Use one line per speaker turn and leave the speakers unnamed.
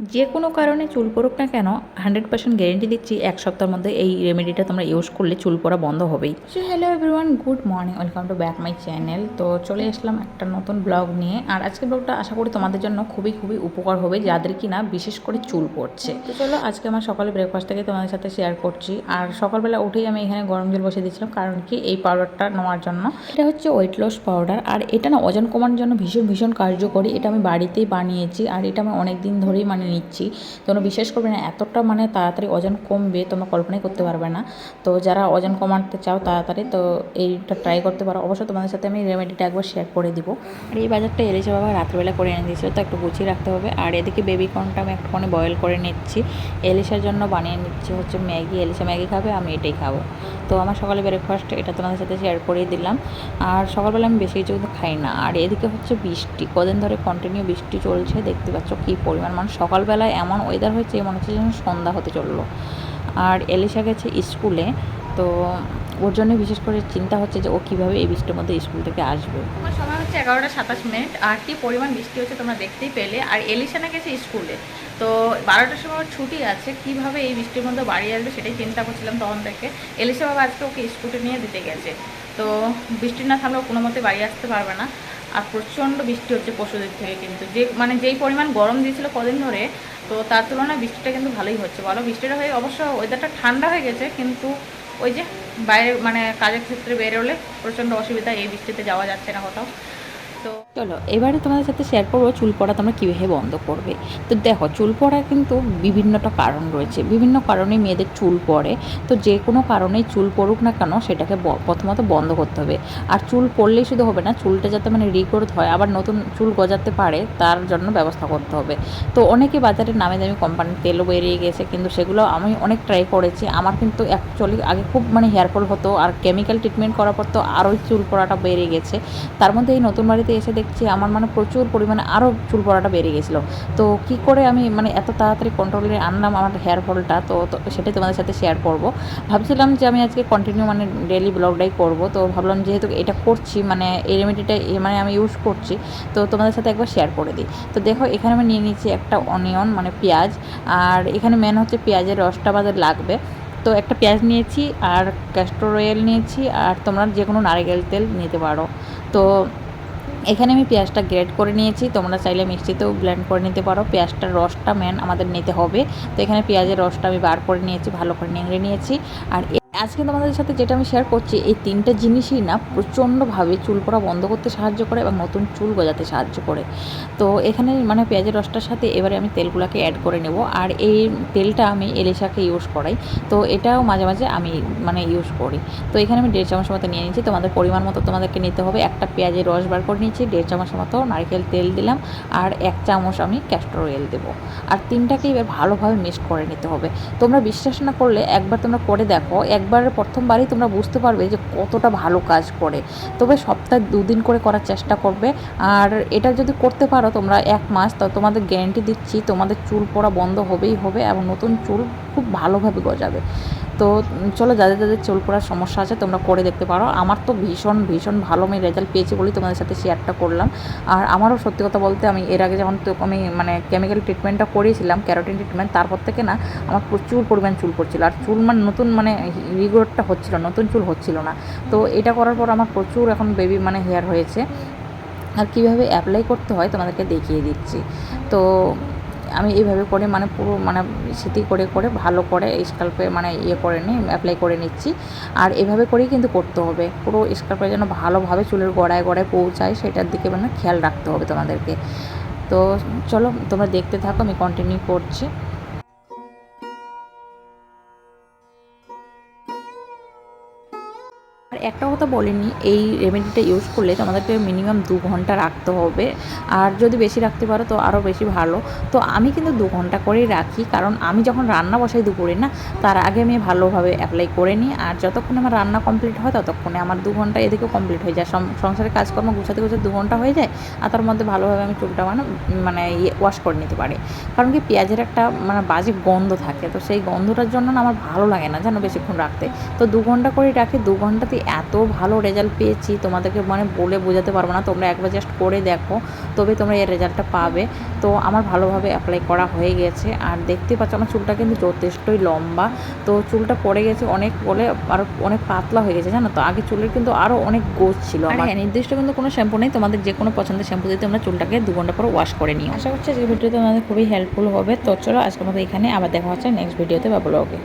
যে কোনো কারণে চুল পড়ুক না কেন হান্ড্রেড পার্সেন্ট গ্যারেন্টি দিচ্ছি এক সপ্তাহের মধ্যে এই রেমেডিটা তোমরা ইউজ করলে চুল পড়া বন্ধ হবেই। So hello everyone good morning welcome to back my channel তো চলে আসলাম একটা নতুন ব্লগ নিয়ে। আর আজকের ব্লগটা আশা করি তোমাদের জন্য খুবই খুবই উপকার হবে, যাদের কি না বিশেষ করে চুল পড়ছে। তো চলো আজকে আমার সকালে ব্রেকফাস্ট থেকে তোমাদের সাথে শেয়ার করছি। আর সকালবেলা উঠেই আমি এখানে গরম জল বসে দিয়েছিলাম, কারণ কি এই পাউডারটা নেওয়ার জন্য। এটা হচ্ছে ওয়েট লস পাউডার আর এটা না ওজন কমানোর জন্য ভীষণ ভীষণ কার্যকরী। এটা আমি বাড়িতেই বানিয়েছি, আর এটা আমি অনেক দিন ধরেই মানে নিচ্ছি। তোমরা বিশ্বাস করবে না, এতটা মানে তাড়াতাড়ি ওজন কমবে তোমরা কল্পনাই করতে পারবে না। তো যারা ওজন কমাতে চাও তাড়াতাড়ি, তো এইটা ট্রাই করতে পারো। অবশ্যই তোমাদের সাথে আমি রেমেডিটা একবার শেয়ার করে দিব। আর এই বাজারটা এলিশা বাবা, রাত্রেবেলা করে এনে দিয়েছিল তো একটু গুছিয়ে রাখতে হবে। আর এদিকে বেবি কর্নটা আমি একটুখানি বয়েল করে নিচ্ছি। এলিশার জন্য বানিয়ে নিচ্ছি হচ্ছে ম্যাগি। এলিশা ম্যাগি খাবে, আমি এটাই খাব। তো আমার সকালে ব্রেকফাস্ট এটা তোমাদের সাথে শেয়ার করেই দিলাম। আর সকালবেলা আমি বেশি কিছু খাই না। আর এদিকে হচ্ছে বৃষ্টি, কদিন ধরে কন্টিনিউ বৃষ্টি চলছে, দেখতে পাচ্ছ কী পরিমাণ মানে সকালবেলায় এমন ওয়েদার হয়েছে মনে হচ্ছে যেন সন্ধ্যা হতে চলল। আর এলিশা গেছে স্কুলে, তো ওর জন্য বিশেষ করে চিন্তা হচ্ছে যে ও কীভাবে এই বৃষ্টির মধ্যে স্কুল থেকে আসবে। আমার সময় হচ্ছে এগারোটা সাতাশ মিনিট, আর কি পরিমাণ বৃষ্টি হচ্ছে তোমরা দেখতেই পেলে। আর এলিশানা গেছে স্কুলে, তো বারোটার সময় ছুটি আছে, কীভাবে এই বৃষ্টির মধ্যে বাড়ি আসবে সেটাই চিন্তা করছিলাম তখন থেকে। এলিশা বাবা আজকে ওকে স্কুটে নিয়ে দিতে গেছে, তো বৃষ্টি না থামলেও কোনো মতে বাড়ি আসতে পারবে না। আর প্রচণ্ড বৃষ্টি হচ্ছে পশুদের থেকে কিন্তু। যে মানে যেই পরিমাণ গরম দিয়েছিল কদিন ধরে, তো তার তুলনায় বৃষ্টিটা কিন্তু ভালোই হচ্ছে। বলো, বৃষ্টিটা হয়ে অবশ্য ওয়েদারটা ঠান্ডা হয়ে গেছে, কিন্তু ওই যে বাইরে মানে কাজের ক্ষেত্রে বেরোলে প্রচণ্ড অসুবিধা, এই বৃষ্টিতে যাওয়া যাচ্ছে না কোথাও। চলো, এবারে তোমাদের সাথে শেয়ার করব চুল পড়া তোমরা কীভাবে বন্ধ করবে। তো দেখো, চুল পড়া কিন্তু বিভিন্নটা কারণ রয়েছে। বিভিন্ন কারণে মেয়েদের চুল পড়ে। তো যে কোনো কারণেই চুল পড়ুক না কেন, সেটাকে প্রথমত বন্ধ করতে হবে। আর চুল পড়লেই শুধু হবে না, চুলটা যাতে মানে রিগ্রোথ হয়, আবার নতুন চুল গজাতে পারে, তার জন্য ব্যবস্থা করতে হবে। তো অনেকে বাজারে নামে দামি কোম্পানির তেলও বেরিয়ে গেছে, কিন্তু সেগুলো আমি অনেক ট্রাই করেছি। আমার কিন্তু অ্যাকচুয়ালি আগে খুব মানে হেয়ার ফল হতো, আর কেমিক্যাল ট্রিটমেন্ট করার পর তো আরোই চুল পড়াটা বেড়ে গেছে। তার মধ্যে এই নতুন বাড়িতে এসে দেখছি আমার মানে প্রচুর পরিমাণে আরও চুল পড়াটা বেড়ে গেছিল। তো কি করে আমি মানে এত তাড়াতাড়ি কন্ট্রোলে আনলাম আমার হেয়ার ফলটা তো সেটাই তোমাদের সাথে শেয়ার করব। ভাবছিলাম যে আমি আজকে কন্টিনিউ মানে ডেলি ব্লগটাই করব। তো ভাবলাম যেহেতু এটা করছি মানে এই রেমেডিটা মানে আমি ইউজ করছি, তো তোমাদের সাথে একবার শেয়ার করে দিই। তো দেখো, এখানে আমি নিয়ে নিচ্ছি একটা অনিয়ন মানে পেঁয়াজ, আর এখানে মেন হচ্ছে পেঁয়াজের রসটা আমাদের লাগবে। তো একটা পেঁয়াজ নিয়েছি, আর ক্যাস্টর অয়েল নিয়েছি, আর তোমরা যে কোনো নারিকেল তেল নিতে পারো। তো এখানে আমি পেঁয়াজটা গ্রেড করে নিয়েছি। তোমরা চাইলে মিষ্টিতেও ব্লেন্ড করে নিতে পারো। পেঁয়াজটার রসটা মেন আমাদের নিতে হবে। তো এখানে পেঁয়াজের রসটা আমি বার করে নিয়েছি, ভালো করে নিংড়ে নিয়েছি। আর আজকে তোমাদের সাথে যেটা আমি শেয়ার করছি, এই তিনটে জিনিসই না প্রচণ্ডভাবে চুল পড়া বন্ধ করতে সাহায্য করে এবং নতুন চুল গজাতে সাহায্য করে। তো এখানে মানে পেঁয়াজের রসটার সাথে এবারে আমি তেলগুলোকে অ্যাড করে নেব। আর এই তেলটা আমি এলিশাকে ইউজ করাই। তো এটাও মাঝে মাঝে আমি মানে ইউজ করি। তো এখানে আমি দেড় চামচ মতো নিয়ে নিচ্ছি তোমাদের পরিমাণ মতো তোমাদেরকে নিতে হবে। একটা পেঁয়াজের রস বার করে নিয়েছি, দেড় চামচ মতো নারকেল তেল দিলাম আর এক চামচ আমি ক্যাস্টর অয়েল দেবো। আর তিনটাকে এবার ভালোভাবে মিক্সড করে নিতে হবে। তোমরা বিশ্বাস না করলে একবার তোমরা করে দেখো একবারের প্রথমবারই তোমরা বুঝতে পারবে যে কতটা ভালো কাজ করে। তবে সপ্তাহে দুদিন করে করার চেষ্টা করবে। আর এটা যদি করতে পারো তোমরা এক মাস, তো তোমাদের গ্যারেন্টি দিচ্ছি তোমাদের চুল পড়া বন্ধ হবেই হবে এবং নতুন চুল খুব ভালোভাবে গজাবে। তো চলো যাদের যাদের চুল পড়ার সমস্যা আছে তোমরা করে দেখতে পারো। আমার তো ভীষণ ভীষণ ভালো আমি রেজাল্ট পেয়েছি বলেই তোমাদের সাথে শেয়ারটা করলাম। আর আমারও সত্যি কথা বলতে আমি এর আগে যেমন তো আমি মানে কেমিক্যাল ট্রিটমেন্টটা করিয়েছিলাম ক্যারোটিন ট্রিটমেন্ট তারপর থেকে না আমার প্রচুর পরিমাণ চুল পড়ছিল। আর চুল মানে নতুন মানে রিগ্রোথটা হচ্ছিল, নতুন চুল হচ্ছিল না। তো এটা করার পর আমার প্রচুর এখন বেবি মানে হেয়ার হয়েছে। আর কীভাবে অ্যাপ্লাই করতে হয় তোমাদেরকে দেখিয়ে দিচ্ছি। তো আমি এইভাবে করে মানে পুরো মানে সেটি করে করে ভালো করে স্কাল্পে মানে ইয়ে করে নিই অ্যাপ্লাই করে নিচ্ছি। আর এভাবে করেই কিন্তু করতে হবে। পুরো স্কাল্পে যেন ভালোভাবে চুলের গড়ায় গড়ায় পৌঁছায়, সেটার দিকে মানে খেয়াল রাখতে হবে তোমাদেরকে। তো চলো, তোমরা দেখতে থাকো, আমি কন্টিনিউ করছি। একটা কথা বলিনি, এই রেমেডিটা ইউজ করলে তোমাদেরকে মিনিমাম দু ঘণ্টা রাখতে হবে। আর যদি বেশি রাখতে পারো তো আরও বেশি ভালো। তো আমি কিন্তু দু ঘণ্টা করেই রাখি, কারণ আমি যখন রান্না বসাই দুপুরে না, তার আগে আমি ভালোভাবে অ্যাপ্লাই করে নিই। আর যতক্ষণে আমার রান্না কমপ্লিট হয় ততক্ষণে আমার দু ঘণ্টা এদিকেও কমপ্লিট হয়ে যায়। সংসারের কাজকর্ম গুছাতে গুছাতে দু ঘণ্টা হয়ে যায়, আর তার মধ্যে ভালোভাবে আমি চুলটা মানে মানে ইয়ে ওয়াশ করে নিতে পারি। কারণ কি পেঁয়াজের একটা মানে বাজে গন্ধ থাকে, তো সেই গন্ধটার জন্য না আমার ভালো লাগে না জানো বেশিক্ষণ রাখতে। তো দু ঘণ্টা করে রাখি, দু ঘন্টাতে এত ভালো রেজাল্ট পেয়েছি তোমাদেরকে মানে বলে বোঝাতে পারব না তোমরা একবার জাস্ট করে দেখো তবে তোমরা এর রেজাল্টটা পাবে। তো আমার ভালোভাবে অ্যাপ্লাই করা হয়ে গেছে আর দেখতে পাচ্ছ আমার চুলটা কিন্তু যথেষ্টই লম্বা। তো চুলটা পড়ে গেছে অনেক বলে আরও অনেক পাতলা হয়ে গেছে জানো তো? আগে চুলের কিন্তু আরও অনেক গোছ ছিল আমার। হ্যাঁ, নির্দিষ্ট কিন্তু কোনো শ্যাম্পু নেই তোমাদের যে কোনো পছন্দের শ্যাম্পু দিয়ে তোমরা চুলটাকে দু ঘণ্টা পর ওয়াশ করে নিও। আশা করছি আজকের ভিডিও তোমাদের খুবই হেল্পফুল হবে। তো চলো আজকের মতো এখানে আবার দেখা হচ্ছে নেক্সট ভিডিওতে বা ব্লগে